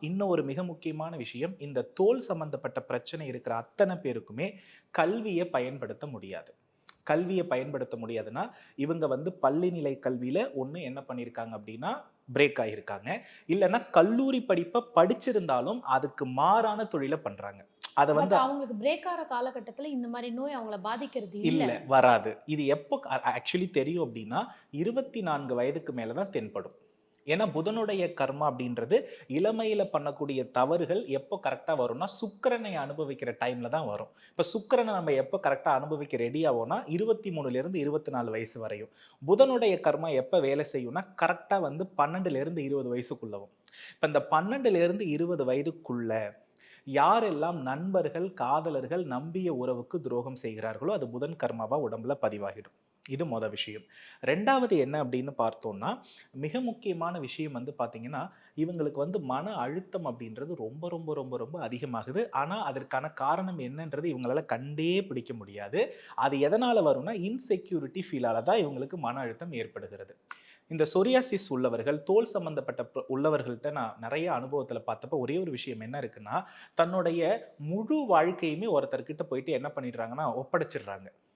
இன்னும் ஒரு மிக முக்கியமான விஷயம் இந்த தோல் சம்பந்தப்பட்ட பிரச்சனை இருக்கிற அத்தனை பேருக்குமே கல்வியை பயன்படுத்த முடியாது. கல்வியை பயன்படுத்த முடியாதுன்னா இவங்க வந்து பள்ளி நிலை கல்வியில ஒன்று என்ன பண்ணியிருக்காங்க அப்படின்னா பிரேக் ஆகியிருக்காங்க. இல்லைன்னா கல்லூரி படிப்பை படிச்சிருந்தாலும் அதுக்கு மாறான தொழிலை பண்றாங்க. அதை வந்து அவங்களுக்கு பிரேக் ஆகிற காலகட்டத்துல இந்த மாதிரி நோய் அவங்கள பாதிக்கிறது இல்ல. இல்ல வராது. இது எப்போ ஆக்சுவலி தெரியும் அப்படின்னா இருபத்தி நான்கு வயதுக்கு மேல தான் தென்படும். ஏன்னா புதனுடைய கர்மா அப்படின்றது இளமையில பண்ணக்கூடிய தவறுகள் எப்போ கரெக்டா வரும்னா சுக்கரனை அனுபவிக்கிற டைம்ல தான் வரும். இப்ப சுக்கிரனை நம்ம எப்போ கரெக்டா அனுபவிக்க ரெடி ஆகும்னா இருபத்தி மூணுல இருந்து இருபத்தி நாலு வயசு வரையும். புதனுடைய கர்மா எப்போ வேலை செய்யும்னா கரெக்டா வந்து பன்னெண்டுல இருந்து இருபது வயசுக்குள்ளவும் இப்ப இந்த பன்னெண்டுல இருந்து இருபது வயதுக்குள்ள யாரெல்லாம் நண்பர்கள் காதலர்கள் நம்பிய உறவுக்கு துரோகம் செய்கிறார்களோ அது புதன் கர்மாவா உடம்புல பதிவாகிடும். இது மொதல் விஷயம். ரெண்டாவது என்ன அப்படின்னு பார்த்தோம்னா மிக முக்கியமான விஷயம் வந்து பார்த்தீங்கன்னா இவங்களுக்கு வந்து மன அழுத்தம் அப்படின்றது ரொம்ப ரொம்ப ரொம்ப ரொம்ப அதிகமாகுது. ஆனால் அதற்கான காரணம் என்னன்றது இவங்களால கண்டே பிடிக்க முடியாது. அது எதனால் வரும்னா இன்செக்யூரிட்டி ஃபீலால் தான் இவங்களுக்கு மன அழுத்தம் ஏற்படுகிறது. இந்த சொரியாசிஸ் உள்ளவர்கள் தோல் சம்பந்தப்பட்ட உள்ளவர்கள்ட்ட நான் நிறைய அனுபவத்தில் பார்த்தப்ப ஒரே ஒரு விஷயம் என்ன இருக்குன்னா தன்னுடைய முழு வாழ்க்கையுமே ஒருத்தர்கிட்ட போயிட்டு என்ன பண்ணிடுறாங்கன்னா ஒப்படைச்சிடுறாங்க.